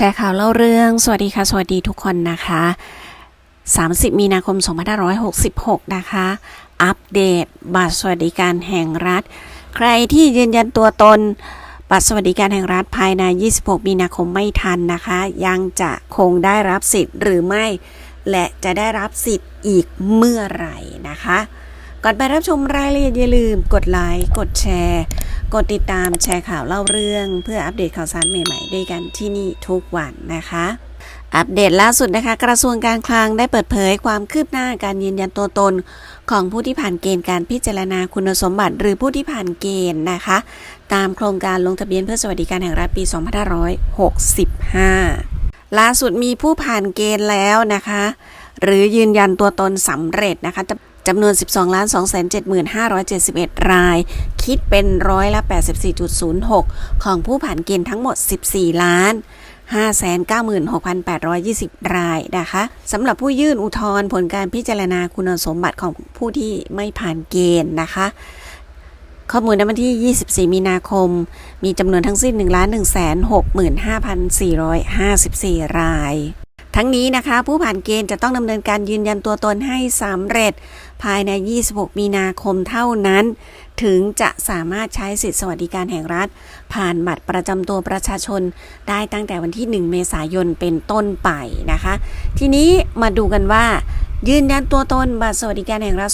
แชร์ข่าวเล่าเรื่อง สวัสดีค่ะ สวัสดีทุกคนนะคะ 30 มีนาคม 2566 นะคะ อัปเดตบัตรสวัสดิการแห่งรัฐ ใครที่ยืนยันตัวตน บัตรสวัสดิการแห่งรัฐภายใน 26 มีนาคมไม่ทันนะคะ ยังจะคงได้รับสิทธิ์หรือไม่ และจะได้รับสิทธิ์อีกเมื่อไหร่นะคะ ก่อนไปรับชมรายละเอียดอย่าลืมกดไลค์ กดแชร์ กดติดตามแชร์ข่าวเล่าเรื่อง เพื่ออัปเดตข่าวสารใหม่ๆด้วยกันที่นี่ทุกวันนะคะ อัปเดตล่าสุดนะคะ กระทรวงการคลังได้เปิดเผยความคืบหน้าการยืนยันตัวตน ของผู้ที่ผ่านเกณฑ์การพิจารณาคุณสมบัติ หรือผู้ที่ผ่านเกณฑ์นะคะ ตามโครงการลงทะเบียนเพื่อสวัสดิการแห่งรัฐปี 2565 ล่าสุดมีผู้ผ่านเกณฑ์แล้วนะคะ หรือยืนยันตัวตนสำเร็จนะคะ จำนวน 12ล้าน275,571 ราย คิดเป็นร้อยละ 84.06 ของผู้ผ่านเกณฑ์ทั้งหมด 14 ล้าน596,820 รายนะคะสำหรับผู้ยื่นอุทธรณ์ผลการพิจารณาคุณสมบัติของผู้ที่ไม่ผ่านเกณฑ์นะคะ ข้อมูลในวันที่ 24 มีนาคม มีจำนวนทั้งสิ้น 1,165,454 ราย ทั้งนี้นะคะ ผู้ผ่านเกณฑ์จะต้องดำเนินการยืนยันตัวตนให้สำเร็จ ภายใน 26 มีนาคมเท่านั้น ถึงจะสามารถใช้สิทธิสวัสดิการแห่งรัฐ ผ่านบัตรประจำตัวประชาชน ได้ตั้งแต่วันที่ 1 เมษายนเป็นต้นไปนะคะ ทีนี้มาดูกันว่า ยืนยันตัวตนบัตรสวัสดิการแห่งรัฐ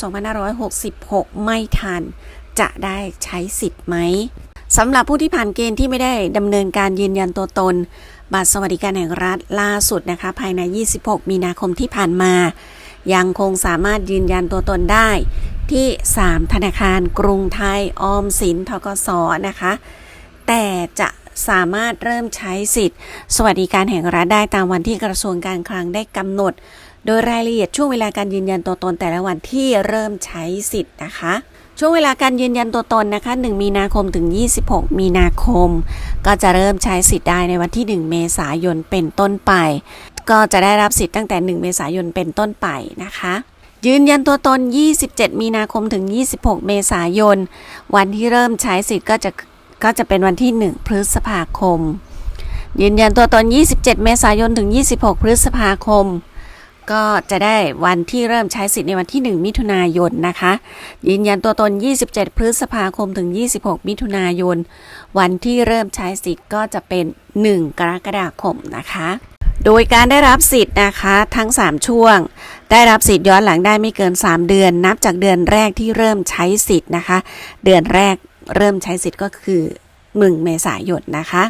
2566 ไม่ทัน จะได้ใช้สิทธิ์ไหมสำหรับผู้ที่ผ่านเกณฑ์ที่ไม่ได้ดำเนินการยืนยันตัวตน บัตรสวัสดิการแห่งรัฐล่าสุดนะคะ ภายใน 26 มีนาคมที่ผ่านมา ยังคงสามารถยืนยันตัวตนได้ที่ 3 ธนาคารกรุงไทย ออมสินทกสนะคะ แต่จะสามารถเริ่มใช้สิทธิ์ สวัสดิการแห่งรัฐได้ตามวันที่กระทรวงการคลังได้กำหนด โดยรายละเอียดช่วงเวลาการยืนยันตัวตนแต่ละวันที่เริ่มใช้สิทธิ์นะคะ ช่วงเวลาการยืนยันตัวตนนะคะ 1 มีนาคมถึง 26 มีนาคม ก็จะเริ่มใช้สิทธิ์ได้ในวันที่ 1 เมษายนเป็นต้นไป ก็จะได้รับสิทธิ์ตั้งแต่ 1 เมษายนเป็นต้นไปนะคะ ยืนยันตัวตน 27 มีนาคมถึง 26 เมษายน วันที่เริ่มใช้สิทธิ์ก็จะก็จะเป็นวันที่ 1 พฤษภาคม ยืนยันตัวตน 27 เมษายนถึง 26 พฤษภาคม ก็จะได้วันที่เริ่มใช้สิทธิ์ในวันที่ 1 มิถุนายนนะคะ ยืนยันตัวตน 27 พฤษภาคมถึง 26 มิถุนายน วันที่เริ่มใช้สิทธิ์ก็จะเป็น 1 กรกฎาคมนะคะ โดยการได้รับสิทธิ์นะคะทั้ง 3 ช่วง ได้รับสิทธิ์ย้อนหลังได้ไม่เกิน 3 เดือน นับจากเดือนแรกที่เริ่มใช้สิทธิ์นะคะ เดือนแรกเริ่มใช้สิทธิ์ก็คือ 1 เมษายนนะคะ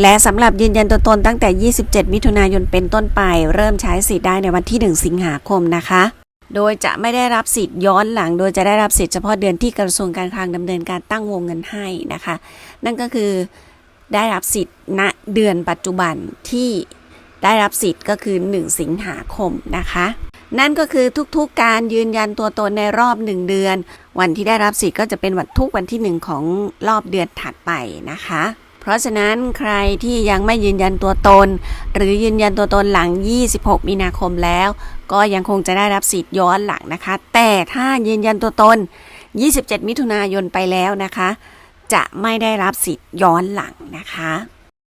และสำหรับยืนยันตัวตนตั้งแต่ 27 มิถุนายนเป็นต้นไป เริ่มใช้สิทธิ์ได้ในวันที่ 1 สิงหาคมนะคะ โดยจะไม่ได้รับสิทธิ์ย้อนหลัง โดยจะได้รับสิทธิ์เฉพาะเดือนที่กระทรวงการคลังดำเนินการตั้งวงเงินให้นะคะ นั่นก็คือได้รับสิทธิ์ณเดือนปัจจุบันที่ได้รับสิทธิ์ก็คือ 1 สิงหาคมนะคะ นั่นก็คือทุกๆการยืนยันตัวตนในรอบ 1 เดือน วันที่ได้รับสิทธิ์ก็จะเป็นวันทุกวันที่ 1 ของรอบเดือนถัดไปนะคะ เพราะฉะนั้นใครที่ยังไม่ยืนยันตัวตน หรือยืนยันตัวตนหลัง 26 มีนาคมแล้ว ก็ยังคงจะได้รับสิทธิ์ย้อนหลังนะคะ แต่ถ้ายืนยันตัวตน 27 มิถุนายนไปแล้วนะคะ จะไม่ได้รับสิทธิ์ย้อนหลังนะคะ